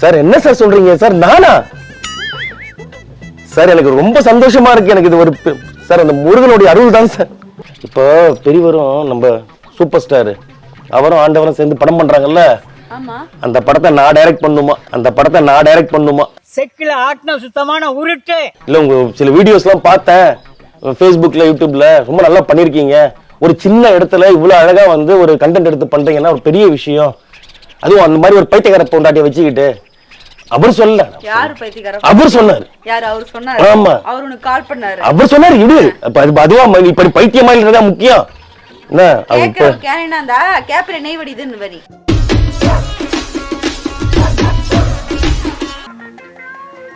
Sir என்ன sir சொல்றீங்க? Sir நானா? சார் எனக்கு ரொம்ப சந்தோஷமா இருக்கு. எனக்கு இது ஒரு சார் அந்த முருகனுடைய அருள் தான் சார். இப்போ பெரியவரும் நம்ம சூப்பர் ஸ்டார். அவரும் ஆண்டவரும் சேர்ந்து படம் பண்றாங்கல்ல? ஆமா. அந்த படத்தை நான் டைரக்ட் பண்ணுமா? அந்த படத்தை நான் டைரக்ட் பண்ணுமா? செக்கில ஆட்டின சுத்தமான உருட்டு. இல்ல உங்க சில வீடியோஸ்லாம் பார்த்தேன். ஃபேஸ்புக்ல யூடியூப்ல ரொம்ப நல்லா பண்ணிருக்கீங்க. ஒரு சின்ன இடத்துல இவ்வளவு அழகா வந்து ஒரு கண்டென்ட் எடுத்து பண்றீங்கன்னா ஒரு பெரிய விஷயம். அதுவும் அந்த மாதிரி ஒரு பைத்தியக்கார பொண்டாட்டியை வச்சுக்கிட்டு. அவர் சொல்ல யாரு பைத்தியக்கார அவர் சொன்னார். யாரு? அவர் சொன்னாரு. ஆமா. அவர் உனக்கு கால் பண்ணாரு. அவர் சொன்னார் இது அப்ப அது அதுவா ம- இப்ப நீ பைத்தியமா இல்லதா முக்கியம். என்ன? கேக்குற கேனா கேப்பர நெய் வடிதுன்னு வரி.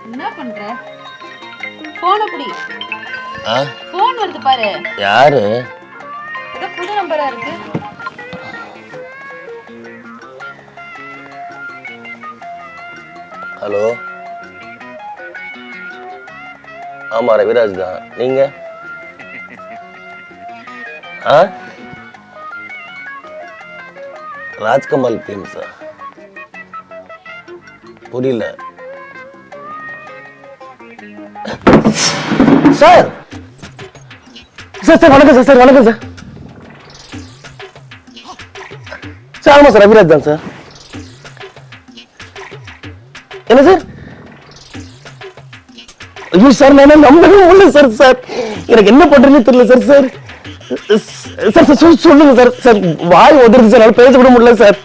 என்ன பண்ற? போன புடி ஆ? போன் வருது பாரு. யாரு? ஏதோ புது நம்பரா இருக்கு. ஹலோ ஆமா ரவிராஜ் தான் நீங்க? ஆ? ராஜ்கமல் பிலிம்ஸா புரியல. சார்! சார் சார் வணக்கம் சார் சார் வணக்கம் சார். சார் ஆமா சார் ரவிராஜ் தான் சார். என்ன சார் ஐயோ சார் நான் நம்பவே முடியல சார் சார். எனக்கு என்ன பண்றதுன்னு தெரியல சார் சார். சார் சார் சொல்லுங்க சார் சார். வாய் ஒதுருது சார் என்னால பேச விட முடியல சார்.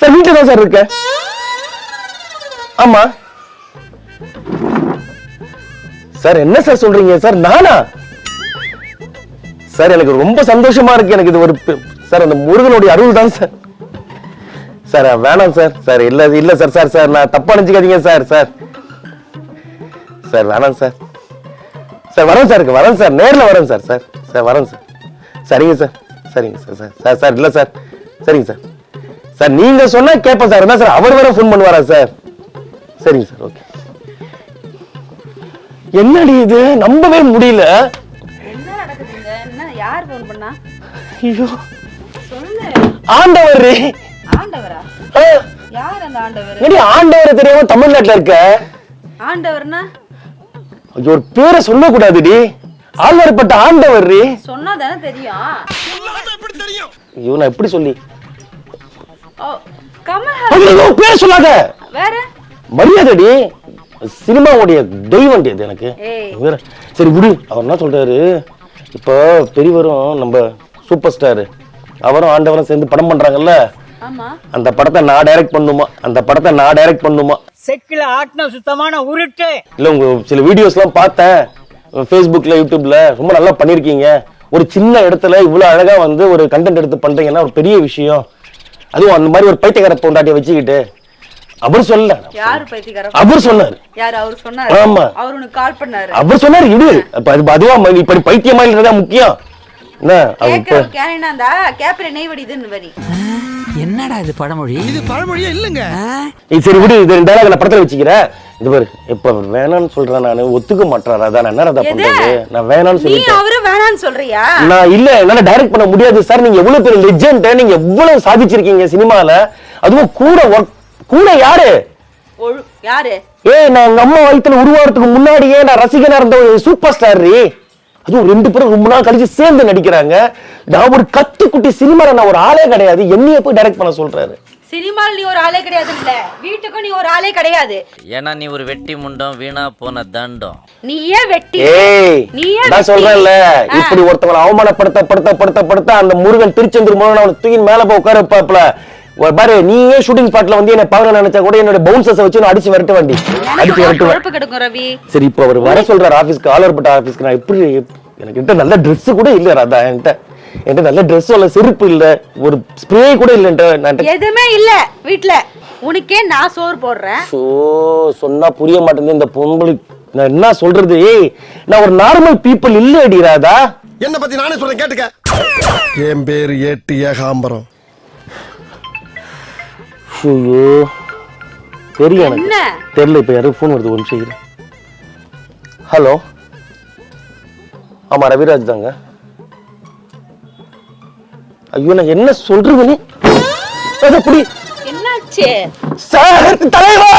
சார் வீட்டில் தான் சார் இருக்கேன் ஆமா. சார் என்ன சார் சொல்றீங்க? சார் நானா? சார் எனக்கு ரொம்ப சந்தோஷமா இருக்கு. எனக்கு இது ஒரு சார் அந்த முருகனுடைய அருள் தான் சார். சார் வேணாம் சார். சார் இல்ல இல்ல சார் சார் சார் நான் தப்பா நினைச்சுக்காதீங்க சார் சார். சார் வேணாம் சார். சார் வரேன் சார் வரேன் சார். நேர்ல வரேன் சார் சார். சார் வரேன் சார். சரிங்க சார். சரிங்க சார் சார். சார் சார் இல்ல சார். சரிங்க சார். சார் நீங்க சொன்னா கேட்பேன் சார். என்ன சார் அவர் வேற ஃபோன் பண்ணுவாரா சார்? சரிங்க சார் ஓகே. என்னடி இது? நம்பவே முடியல. என்ன நடக்குதுங்க என்ன யார் போன் பண்ணா? ஐயோ. ஆண்டவர். ஆண்டவரா? யார் அந்த ஆண்டவர்? என்னடி ஆண்டவர் தெரியாம தமிழ்நாட்டுல இருக்க? ஆண்டவர்னா? ஐயோ ஒரு பேரை சொல்லக்கூடாதுடி. ஆழ்வார்பட்ட ஆண்டவர் சொன்னா தானே தெரியும். ஐயோ நான் எப்படி சொல்லி? ஐயோ பேரை சொல்லாத. வேற? மரியாதைடி. சினிமாவுடைய தெய்வம் எனக்கு. வேற. சரி விடு. அவர் என்ன சொல்றாரு? இப்போ பெரியவரும் நம்ம சூப்பர் ஸ்டார் அவரும் ஆண்டவரும் சேர்ந்து படம் பண்றாங்கல்ல? அந்த படத்தை நான் டைரக்ட் பண்ணுமா? அந்த படத்தை நான் டைரக்ட் பண்ணுமா? செக்கில ஆட்டின சுத்தமான உருட்டு. இல்ல உங்க சில வீடியோஸ்லாம் பார்த்தேன். ஃபேஸ்புக்ல யூடியூப்ல ரொம்ப நல்லா பண்ணிருக்கீங்க. ஒரு சின்ன இடத்துல இவ்வளவு அழகா வந்து ஒரு கண்டென்ட் எடுத்து பண்றீங்கன்னா ஒரு பெரிய விஷயம். அதுவும் அந்த மாதிரி ஒரு பைத்தியக்கார பொண்டாட்டியை வச்சுக்கிட்டு. அவர் சொல்ல யாரு பைத்தியக்கார? அவர் சொன்னார். யார்? அவர் சொன்னாரு. ஆமா. அவர் உனக்கு கால் பண்ணாரு. அவர் சொன்னார் இது அப்ப அது அதுவா ம- இப்ப நீ பைத்தியமா இல்லதா முக்கியம். என்னடா இது பழமொழி? இது பழமொழியே இல்லைங்க. சரி விடு இது ரெண்டு நான் படத்துல வச்சுக்கிற. இது பாரு இப்ப வேணாம்னு சொல்றேன் நானு ஒத்துக்க மாட்டாரா அதான் நான் என்ன ரதா? பண்றது? நான் வேணாம்னு நீ சொல்லிட்டேன். அவரு வேணான்னு சொல்றியா? நான் இல்ல என்னால டைரக்ட் பண்ண முடியாது சார். நீங்க எவ்வளவு பெரிய லெஜெண்ட் நீங்க எவ்வளவு சாதிச்சிருக்கீங்க சினிமால? அதுவும் கூட கூட யாரு? ஒழு யாரு? ஏய் நான் எங்க அம்மா வயித்துல உருவாகிறதுக்கு முன்னாடியே நான் ரசிகனா இருந்த ஒரு சூப்பர் ஸ்டார் அதுவும் ரெண்டு பேரும் ரொம்ப நாள் கழிச்சு சேர்ந்து நடிக்கிறாங்க. நான் ஒரு கத்து குட்டி சினிமால நான் ஒரு ஆளே கிடையாது. என்னைய போய் டைரக்ட் பண்ண சொல்றாரு. சினிமால நீ ஒரு ஆளே கிடையாது இல்ல. வீட்டுக்கும் நீ ஒரு ஆளே கிடையாது. ஏன்னா நீ ஒரு வெட்டி முண்டம் வீணா போன தண்டம். நீ ஏன் வெட்டி ஏய் நீ ஏன் நான்? சொல்றேன்ல. இப்படி ஒருத்தவங்களை அவமானப்படுத்த படுத்த படுத்த படுத்த அந்த முருகன் திருச்செந்தூர் முருகன் அவனை தூக்கி மேல போய் உட்கார வைப்பாப்ல பாரு நீயே ஷூட்டிங் ஸ்பாட்ல வந்து என்ன பார்க்க நினைச்சா கூட என்னோட பவுன்சர்ஸ் வச்சு நான் அடிச்சு விரட்ட வண்டி. அடிச்சு ரவி? சரி இப்போ அவர் வர சொல்றாரு ஆபீஸ்க்கு ஆலர்பட்ட ஆபீஸ்க்கு நான் எப்படி எனக்கு கிட்ட நல்ல Dress கூட இல்ல ராதா. என்கிட்ட என்கிட்ட நல்ல Dress இல்ல செருப்பு இல்ல ஒரு ஸ்ப்ரே கூட இல்ல எதுவுமே இல்ல வீட்ல. உனக்கே நான் சோறு போடுறேன். ஸோ சொன்னா புரிய மாட்டேங்குது இந்த பொங்கலுக்கு நான் என்ன சொல்றது? ஏய் நான் ஒரு நார்மல் பீப்புள் இல்லடி ராதா. என்ன பத்தி நானே சொல்றேன் கேட்டுக்க. என் பேரு ஏட்டு ஏகாம்பரம். ஐயோ தெரியும் எனக்கு. தெரியல இப்போ யாரும் ஃபோன் வருது ஒரு நிமிஷம் ஹலோ ஆமா ரவிராஜ் தாங்க. ஐயோ நான் என்ன சொல்றது நீ? அது அப்படி என்னாச்சு? சார் தலைவா!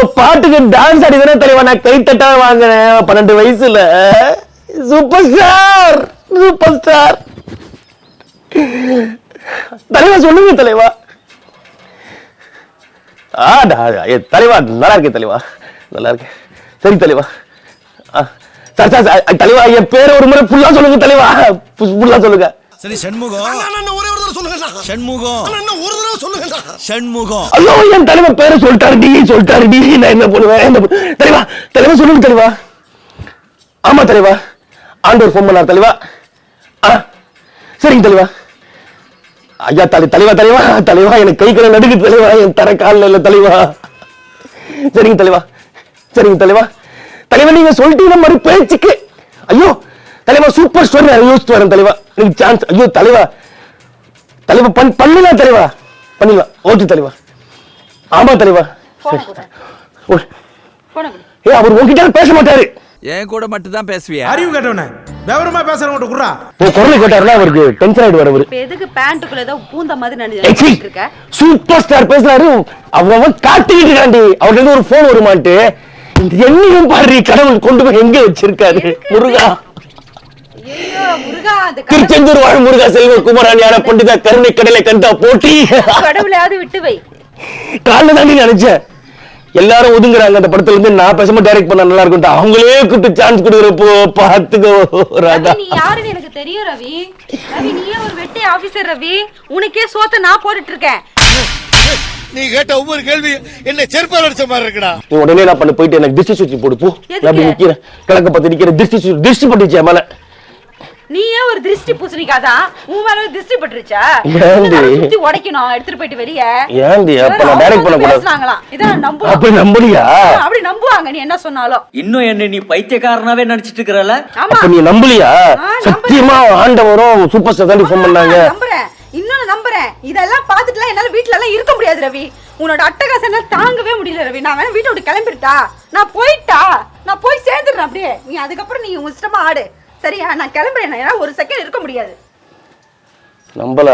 உங்க பாட்டுக்கு டான்ஸ் அடிதானே தலைவா நான் கை தட்டா வாங்கினேன். பன்னெண்டு வயசுல. சூப்பர் ஸ்டார் சூப்பர் ஸ்டார் தலைவா சொல்லுங்க தலைவா. ஆடா ஏ, தலைவா நல்லா இருக்கேன் தலைவா. நல்லா இருக்கேன் சரி தலைவா. சார் சார், தலைவா என் பேரை ஒரு முறை ஃபுல்லா சொல்லுங்க தலைவா. ஃபுல்லா சொல்லுங்க. சரி சண்முகம். ஒரே ஒரு தடவை சொல்லுங்க சண்முகம். அண்ணா ஒரு தடவை சொல்லுங்க சண்முகம். ஐயோ என் தலைவர் பேரை சொல்லிட்டாரு டி சொல்லிட்டாரு டி. நான் என்ன பண்ணுவேன் என்ன பண்ணு- தலைவா தலைவா சொல்லுங்க தலைவா. ஆமா தலைவா. ஆண்டவர் ஃபோன் பண்ணார் தலைவா. ஆ சரிங்க தலைவா. ஐயா தலை தலைவா தலைவா. தலைவா எனக்கு கை கலை நடுக்கு தலைவா. என் தர காலில் இல்ல தலைவா. சரிங்க தலைவா. சரிங்க தலைவா. தலைவா நீங்க சொல்லிட்டீங்க மாதிரி பேச்சுக்கு ஐயோ தலைவா சூப்பர் ஸ்டோரி நான் யோசிச்சு வரேன் தலைவா. எனக்கு சான்ஸ் ஐயோ தலைவா. தலைவா பண் பண்ணலாம் தலைவா. பண்ணிடலாம் ஓகே தலைவா. ஆமா தலைவா. போன கூட ஓ, போன கூட ஏ அவர் உங்ககிட்ட பேச மாட்டாரு. என் கூட மட்டும் தான் பேசுவியா? அறிவு கேட்டவனே. விவரமா பேசுறவங்க குடுறா. உன் குரல் கேட்டாருன்னா அவருக்கு டென்ஷன் ஆயிடுவார் அவரு. இப்ப எதுக்கு பேண்ட்டுக்குள்ள ஏதோ பூந்த மாதிரி நினைச்சிட்டு இருக்க சூப்பர் ஸ்டார் பேசுறாரு அவன் காட்டிக்கிட்டு இருக்காண்டி அவர்கிட்ட ஒரு போன் வருமான்ட்டு. என்னையும் பாரு கடவுள் கொண்டு போய் எங்க வச்சிருக்காரு? முருகா ஐயோ முருகா அந்த கடவுள் திருச்செந்தூர் வாழ் முருகா செல்வ குமரன் ஞான பண்டிதா கருணை கடலை கண்டா போட்டி. கடவுளையாவது விட்டு வை. காலைல தாண்டி நினைச்சேன். எல்லாரும் ஒதுங்குறாங்க அந்த படத்துல இருந்து. நான் பேசாம டைரக்ட் பண்ண நல்லா இருக்கும் அவங்களே கூப்பிட்டு சான்ஸ் கொடுக்குறப்போ பாத்துக்கோ ராதா. நீ யாருன்னு எனக்கு தெரியும் ரவி. ரவி நீயே ஒரு வெட்டி ஆபீசர் ரவி. உனக்கே சோத்த நான் போட்டுட்டு இருக்கேன். நீ கேட்ட ஒவ்வொரு கேள்வி என்ன செருப்பால் அடிச்ச மாதிரி இருக்குடா. நீ உடனே நான் பண்ண போயிட்டு எனக்கு திருஷ்டி சுத்தி போடு போ. நான் அப்படி? நிக்கிறேன். கிழக்க பத்தி நிக்கிறேன். திருஷ்டி சுத்தி திருஷ்டி பட்டுச்சு மேல. நீயே ஒரு திருஷ்டி பூசணிக்காதான் உன் மேல திருஷ்டி பட்டுருச்சா? சுத்தி உடைக்கணும். எடுத்துட்டு போயிட்டு வெளிய. ஏன்டி? அப்ப நான் டைரக்ட் பண்ண கூடாது பேசுறாங்களாம் இதான் நம்புவாங்க. அப்ப நம்புறியா அப்படி நம்புவாங்க. நீ என்ன சொன்னாலும். இன்னும் என்ன நீ பைத்தியக்காரனாவே நினைச்சிட்டு இருக்கிறல? ஆமா. அப்ப நீ நம்புலியா. சத்தியமா ஆண்டவரும் சூப்பர் ஸ்டார் தாண்டி ஃபோன் பண்ணாங்க. நம்புறேன். இன்னொன்னு நம்புறேன். இதெல்லாம் பார்த்துட்டுலாம் என்னால வீட்ல எல்லாம் இருக்க முடியாது ரவி. உன்னோட அட்டகாசம் தாங்கவே முடியல ரவி. நான் வேணா வீட்டை விட்டு கிளம்பிட்டா நான் போயிட்டா? நான் போய் சேர்ந்துடுறேன் அப்படியே. நீ அதுக்கப்புறம் நீ உன் இஷ்டமா ஆடு. சரியா? நான் கிளம்புறேன். ஏன்னா ஒரு செகண்ட் இருக்க முடியாது. நம்பல.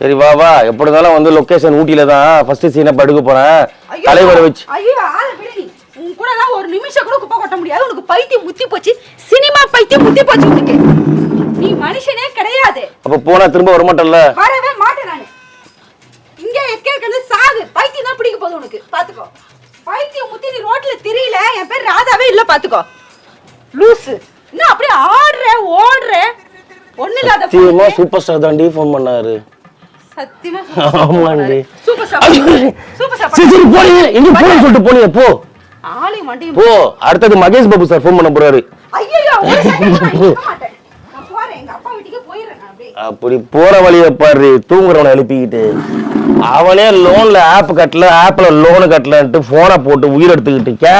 சரி வா வா. எப்படி இருந்தாலும் வந்து லொகேஷன் ஊட்டியில தான். ஃபர்ஸ்ட் சீனை படுக்க போறேன். ஐயோ, தலைவரை வச்சு. ஐயோ ஆளை விடு நீ உன் கூட எல்லாம் ஒரு நிமிஷம் கூட குப்பை கொட்ட முடியாது. உனக்கு பைத்தியம் முத்தி போச்சு. சினிமா பைத்தியம் முத்தி போச்சு உனக்கு. நீ மனுஷனே கிடையாது. அப்ப போனா திரும்ப வர மாட்டேன்ல வரவே மாட்டேன் நானு. இங்க எக்க இருக்கிறது சாகு. பைத்தியம் தான் பிடிக்க போகுது உனக்கு. பாத்துக்கோ. பைத்தியம் முத்தி நீ ரோட்ல தெரியல. என் பேர் ராதாவே இல்ல பாத்துக்கோ. லூசு. இன்னும் அப்படியே ஆடுற ஓடுற? ஒண்ணு இல்லாத சத்தியமா. சூப்பர் ஸ்டார் தாண்டி ஃபோன் பண்ணாரு. சத்தியமா ஆமாண்டி. Super star. சூப்பர் ஸ்டார் சரி போனீங்க எங்க போன்னு சொல்லிட்டு போனீங்க போ. ஆளையும் மண்டையும் போ. அடுத்தது மகேஷ் பாபு சார் ஃபோன் பண்ண போறாரு. ஐயோ ஒரு செகண்ட் நான் இருக்க மாட்டேன். நான் போறேன். எங்க அப்பா வீட்டுக்கு நான் அப்படியே. அப்படி போற வழிய பாரு. தூங்குறவனை எழுப்பிக்கிட்டு அவனே லோன்ல ஆப் கட்டல ஆப்ல லோனு கட்டலன்ட்டு போனை போட்டு உயிர் எடுத்துக்கிட்டு கே